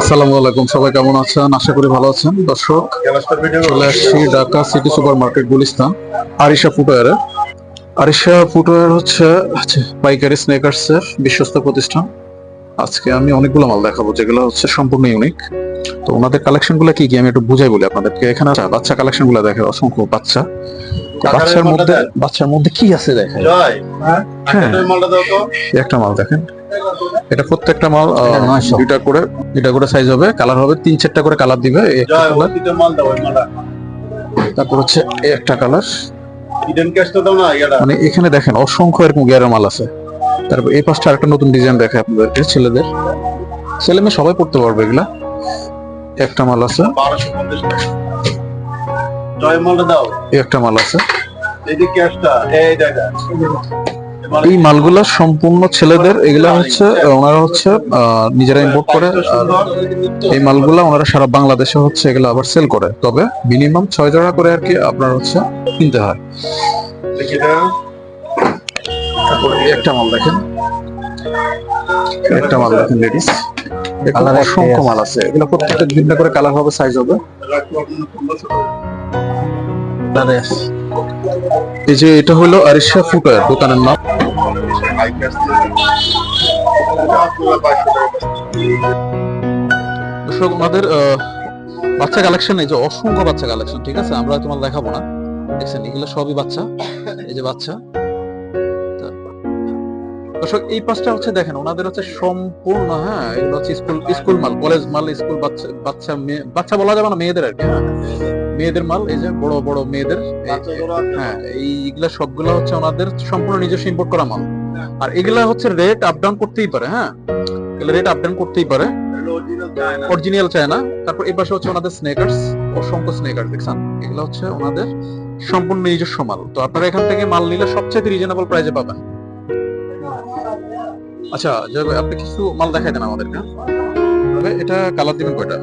আসসালামু আলাইকুম, সবাই কেমন আছেন? আশা করি ভালো আছেন। দর্শক, চলে আসছি Dhaka city super market Gulistan, Arisha ফুটওয়ারে। Arisha footwear হচ্ছে হচ্ছে পাইকারি স্নেকার্সের বিশ্বস্ত প্রতিষ্ঠান। আজকে আমি অনেকগুলো মাল দেখাবো, যেগুলো হচ্ছে সম্পূর্ণ ইউনিক তো ওনাদের কালেকশনগুলো কি কি? আমি একটু বুঝাই বলি আপনাদেরকে। এখানে বাচ্চা কালেকশনগুলো দেখে অসংখ্য বাচ্চা। বাচ্চার মধ্যে বাচ্চার মধ্যে কি আছে দেখেন? হ্যাঁ। এই একটা মাল দেখেন। এটা প্রত্যেকটা মাল আহ, এটা 900 দুইটা করে দুইটা করে সাইজ হবে। কালার হবে তিন চারটা করে কালার দিবে। তারপর হচ্ছে একটা কালার ইডেন ক্যাশ তো দাও না ইয়াটা মানে এখানে দেখেন অসংখ্য এরকম গিয়ারের মাল আছে। তারপর এই পাশটা আরেকটা নতুন ডিজাইন দেখে আপনাদেরকে ছেলেদের। ছেলে মেয়ে সবাই পড়তে পারবে এগুলা। একটা মাল আছে। জয় মালটা দাও। এই একটা মাল আছে। এই যে ক্যাশটা এই দেখা এই মালগুলা সম্পূর্ণ ছেলেদের এগুলা হচ্ছে ওনারা হচ্ছে নিজেরা ইম্পোর্ট করে এই মালগুলা ওনারা সারা বাংলাদেশে হচ্ছে এগুলো আবার সেল করে। তবে মিনিমাম ছয় জোড়া করে আর কি আপনার হচ্ছে কিনতে হয়। একটা মাল দেখেন। একটা মাল দেখেন লেডিস অসংখ্য মাল আছে। এগুলো প্রত্যেকটা ভিন্ন করে কালার হবে সাইজ হবে। এই যে এটা হলো আরিশা ফুটওয়্যার দোকানের নাম। দর্শক আহ, বাচ্চা কালেকশন এই যে অসংখ্য বাচ্চা কালেকশন ঠিক আছে? আমরা তোমার দেখাবো না। দেখছেন এগুলো সবই বাচ্চা। এই যে বাচ্চা। দর্শক এই পাশটা হচ্ছে দেখেন ওনাদের হচ্ছে সম্পূর্ণ হ্যাঁ এগুলো হচ্ছে স্কুল স্কুল মাল কলেজ মাল স্কুল বাচ্চা বাচ্চা মেয়ে বাচ্চা বলা যাবে না মেয়েদের আর কি হ্যাঁ। মেয়েদের মাল এই যে বড় বড় মেয়েদের হ্যাঁ এইগুলা সবগুলো হচ্ছে ওনাদের সম্পূর্ণ নিজস্ব ইম্পোর্ট করা মাল। আর এগুলা হচ্ছে রেট আপ ডাউন করতেই পারে হ্যাঁ এগুলো রেট আপ ডাউন করতেই পারে। অরিজিনাল চায় না তারপর এই পাশে হচ্ছে ওনাদের স্নেকার্স অসংখ্য স্নেকার্স দেখছেন? এগুলো হচ্ছে ওনাদের সম্পূর্ণ নিজস্ব মাল। তো আপনারা এখান থেকে মাল নিলে সবচেয়ে রিজনেবল প্রাইসে পাবেন। আচ্ছা আপনি কিছু মাল দেখাই দেন তবে এটা কালার দিবেন কয়টা?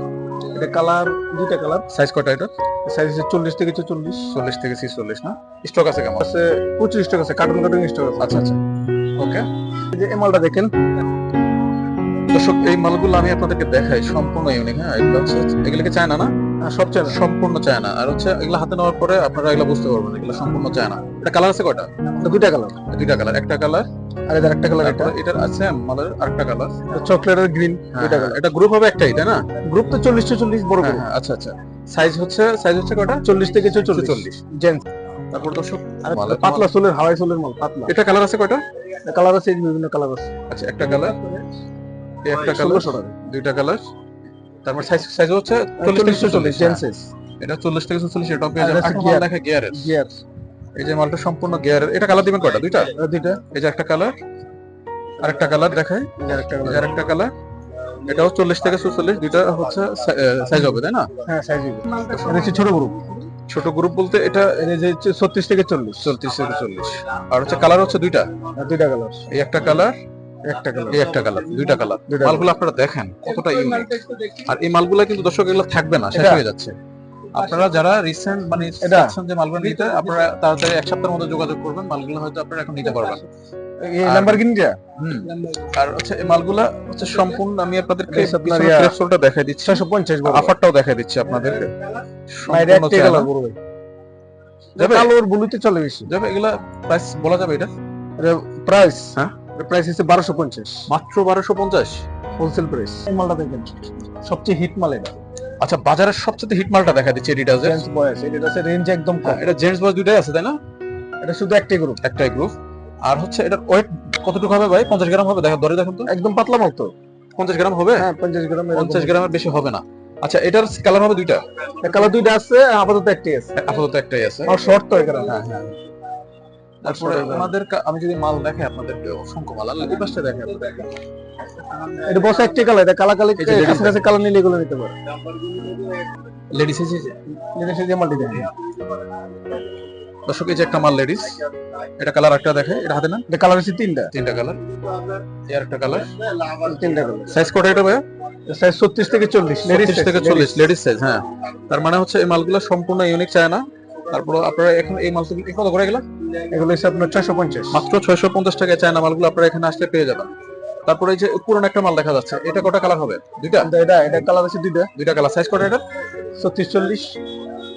এটা কালার দুইটা কালার সাইজ কয়টা এটা সাইজ আছে চল্লিশ থেকে চল্লিশ চল্লিশ থেকে ছিচল্লিশ না? স্টক আছে কেমন? আছে পঁচিশ টাকা আছে কার্টুন কার্টুন স্টোর আছে। আচ্ছা আচ্ছা। ওকে এই যে এই মালটা দেখেন। দর্শক এই মালগুলো আমি আপনাদেরকে দেখাই সম্পূর্ণ ইউনিক হ্যাঁ? এগুলো হচ্ছে এগুলোকে চায়না না? আর সব সম্পূর্ণ চায়না আর হচ্ছে এগুলো হাতে নেওয়ার পরে আপনারা এগুলো বুঝতে পারবেন এগুলো সম্পূর্ণ চায়না এটা কালার আছে কয়টা? দুইটা কালার দুইটা কালার একটা কালার আর একটা কালার এটা। এটার আছে আরেকটা কালার চকলেট আর গ্রিন দুইটা কালার এটা গ্রুপ হবে একটাই তাই না? গ্রুপ তো চল্লিশ to চল্লিশ বড় হ্যাঁ, গ্রুপ আচ্ছা আচ্ছা। সাইজ হচ্ছে সাইজ হচ্ছে কয়টা? চল্লিশ থেকে চল্লিশ। চল্লিশ। জেন্টস তারপর দর্শক পাতলা সোলের হাওয়াই সোলের মাল পাতলা। এটা কালার আছে কয়টা? কালার আছে বিভিন্ন কালার আছে। আচ্ছা একটা কালার এই একটা কালার দুইটা কালার তারপর সাইজ সাইজ হচ্ছে চল্লিশ থেকে চল্লিশ চল্লিশ এটা চল্লিশ থেকে চল্লিশ এটা পেয়ে যাবেন এটা। মাল দেখে গিয়ারের গিয়ার এই যে মালটা সম্পূর্ণ গিয়ারের এটা কালার দিবেন কয়টা? দুইটা? দুইটা। এই যে একটা কালার আরেকটা কালার দেখাই। আরেকটা কালার আরেকটা কালার এটাও চল্লিশ থেকে চল্লিশ দুইটা হচ্ছে সাইজ হবে তাই না? হ্যাঁ সাইজ এটা হচ্ছে ছোট গ্রুপ ছোট গ্রুপ বলতে এটা এটা যে ছত্রিশ থেকে চল্লিশ। চল্লিশ থেকে চল্লিশ। আর হচ্ছে কালার হচ্ছে দুইটা। আর দুইটা কালার এই একটা কালার একটা কালার। একটা কালার দুইটা কালার। মালগুলো আপনারা দেখেন কতটা ইউনিক আর এই মালগুলো কিন্তু দর্শক এগুলো থাকবে না শেষ হয়ে যাচ্ছে। আপনারা যারা রিসেন্ট মানে যে মালগুলো নিতে আপনারা তাড়াতাড়ি এক সপ্তাহের মধ্যে যোগাযোগ করবেন মালগুলো হয়তো আপনারা এখন নিতে পারবেন। এই নাম্বার কিনটা আর হচ্ছে এই মালগুলা হচ্ছে সম্পূর্ণ আমি আপনাদেরকে ক্রেপসোলটা দেখাই দিচ্ছি। ছয়শো পঞ্চাশ বড়। অফারটাও দেখাই দিচ্ছি আপনাদেরকে। বাইরে সম্পূর্ণ কালার বড় ভাই। যাবে? কালোর ব্লুতে চলে বেশি যাবে? এগুলা প্রাইস বলা যাবে এটা? প্রাইস হ্যাঁ? প্রাইস হচ্ছে বারোশো পঞ্চাশ। মাত্র বারোশো পঞ্চাশ? হোলসেল প্রাইস এই মালটা দেখেন। সবচেয়ে হিট মাল এটা। আচ্ছা বাজারের সবচেয়ে হিট মালটা দেখা দিচ্ছে এডিডাসের জেন্টস বয়স রেঞ্জ একদম কম। হ্যাঁ, এটা জেন্টস বয়স দুইটাই আছে তাই না? এটা শুধু একটাই গ্রুপ একটাই গ্রুপ আর হচ্ছে এটার ওয়েট কতটুকু হবে ভাই? পঞ্চাশ গ্রাম হবে দেখা ধরে দেখুন তো। একদম পাতলা মাল তো। পঞ্চাশ গ্রাম হবে? হ্যাঁ পঞ্চাশ গ্রাম পঞ্চাশ গ্রামের বেশি হবে না। আচ্ছা এটার কালার হবে দুইটা? কালার দুইটা আছে আপাতত একটাই আছে। আপাতত একটাই আছে। আর শর্ট তো এই হ্যাঁ হ্যাঁ। তারপরে ওনাদের আমি যদি মাল দেখে আপনাদেরকে অসংখ্য মাল আর এই পাশটা দেখে আপনাদেরকে। এটা বসে একটাই কালার এটা কালা কালি ladies কাছে কালার নিলে এগুলো নিতে পারে। লেডিস এটা সেই যে? মালটি দেখেন দর্শক এই যে একটা মাল লেডিস এটা কালার একটা দেখে এটা হাতে না এটা কালার আছে তিনটা। তিনটা কালারের একটা কালার তিনটা কালার সাইজ কত এটা ভাই সাইজ ছত্রিশ থেকে চল্লিশ। লেডিস লেডিস থেকে চল্লিশ লেডিস সাইজ হ্যাঁ। তার মানে হচ্ছে এই মালগুলো সম্পূর্ণ ইউনিক চায় না তারপর আপনারা এখন এই মালগুলো কত করে গেল এগুলো হচ্ছে আপনার ছয়শো পঞ্চাশ। মাত্র ছয়শো পঞ্চাশ টাকায় চায়না মালগুলো আপনারা এখানে আসলে পেয়ে যাবেন। তারপরে এই যে পুরনো একটা মাল দেখা যাচ্ছে এটা কটা কালার হবে? দুইটা? এটা এটা কালার আছে দুইটা। দুইটা কালার সাইজ কটা এটা ছত্রিশ চল্লিশ।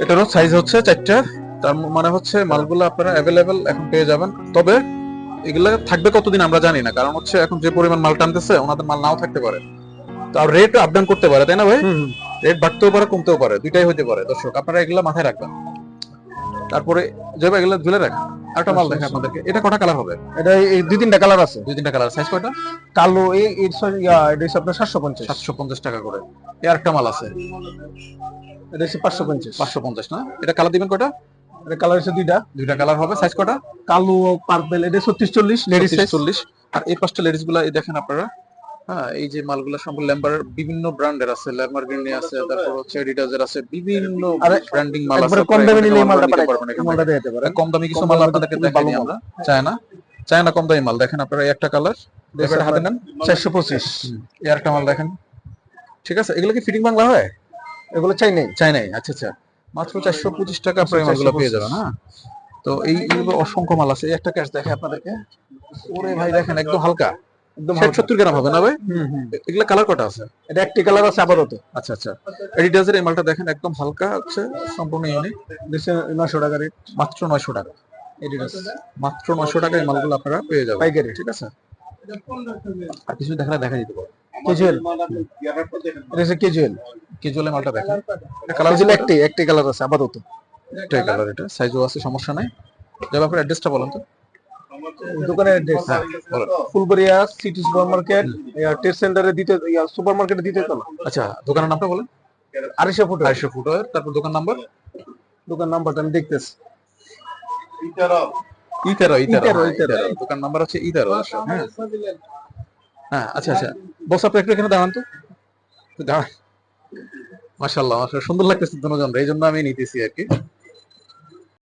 এটারও সাইজ হচ্ছে চারটা। তার মানে হচ্ছে মালগুলো আপনারা অ্যাভেলেবেল এখন পেয়ে যাবেন। তবে এগুলা থাকবে কতদিন আমরা জানি না। কারণ হচ্ছে এখন যে পরিমাণ মাল টানতেছে ওনাদের মাল নাও থাকতে পারে। তার রেট আপ ডাউন করতে পারে তাই না ভাই? রেট বাড়তেও পারে কমতেও পারে। দুইটাই হতে পারে। দর্শক আপনারা এগুলা মাথায় রাখবেন। তারপরে যে ভাই এগুলা ঝুলে রাখেন। আরেকটা মাল দেখে আপনাদেরকে। এটা কটা কালার হবে? এটা এই দুই তিনটা কালার আছে। দুই তিনটা কালার সাইজ কয়টা? কালো এই এই sorry, এটা হচ্ছে আপনার সাতশো পঞ্চাশ। সাতশো পঞ্চাশ টাকা করে। এই আরেকটা মাল আছে। এটা হচ্ছে পাঁচশো পঞ্চাশ। পাঁচশো পঞ্চাশ না? এটা কালার দিবেন কয়টা? এটা কালার হচ্ছে দুইটা। দুইটা কালার হবে। সাইজ কয়টা? কালো পার্পেল এটা ছত্রিশ চল্লিশ লেডিস চল্লিশ। আর এই পাঁচটা লেডিসগুলা এই দেখেন আপনারা। হ্যাঁ এই যে মালগুলা সম্পূর্ণ ল্যাম্বার বিভিন্ন ব্র্যান্ডের আছে ল্যাম্বরগিনি আছে তারপর হচ্ছে এডিডাসের আছে বিভিন্ন ব্র্যান্ডিং মাল আছে কম দামে নিলে মালটা পাঠাই পারবেন এখান মালটা দিতে পারে কম দামি কিছু মাল আপনাদেরকে দেখাই ভালো আমরা। চায় না চায় না কম দামি মাল দেখেন আপনারা এই একটা কালার এবারে হাতে নেন। চারশো পঁচিশ। এই একটা মাল দেখেন। ঠিক আছে এগুলো কি ফিটিং বাংলা হয়? এগুলো চাই নেই চাই নাই আচ্ছা আচ্ছা। মাত্র চারশো পঁচিশ টাকা আপনার মালগুলো পেয়ে যাবেন হ্যাঁ। তো এই এইগুলো অসংখ্য মাল আছে। এই একটা ক্যাশ দেখে আপনাদেরকে। ওরে ভাই দেখেন একদম হালকা। একদম ষাট সত্তর গ্রাম হবে না ভাই? হুম হুম কালার কটা আছে? এটা একটি কালার আছে আপাতত। আচ্ছা আচ্ছা। এডিডাসের এই মালটা দেখেন একদম হালকা সম্পূর্ণ ইউনিক দেশে নশো টাকা রেট মাত্র নয়শো টাকা। এডিডাস মাত্র মালগুলো আপনারা পেয়ে যাবেন। পাইকারি। ঠিক আছে? আর কিছু দেখালে দেখা দিতে পারব ক্যাজুয়াল এটা হচ্ছে ক্যাজুয়াল কেজুয়ালের মালটা দেখেন। কালার একটি একটি কালার আছে আপাতত। একটাই কালার এটা। সাইজও আছে সমস্যা নাই। যাবে আপনার অ্যাড্রেসটা বলেন তো। দোকানের অ্যাড্রেস হ্যাঁ Fulbaria city super market test সেন্টারে দিতে সুপার মার্কেটে দিতে তো আচ্ছা দোকানের নামটা বলেন। আড়াইশো ফুট আড়াইশো ফুট তারপর দোকান নাম্বার? দোকান নাম্বারটা আমি দেখতেছি। ইতারো। ইতারো ইতারো, হ্যাঁ। দোকান নাম্বার হচ্ছে ইতারো হ্যাঁ। হ্যাঁ আচ্ছা আচ্ছা। বস আপনি একটু এখানে দাঁড়ান তো। দাঁড়ান। মাশাল্লাহ মাশাল্লাহ সুন্দর লাগতেছে দুজন এই জন্য আমি নিতেছি আর কি।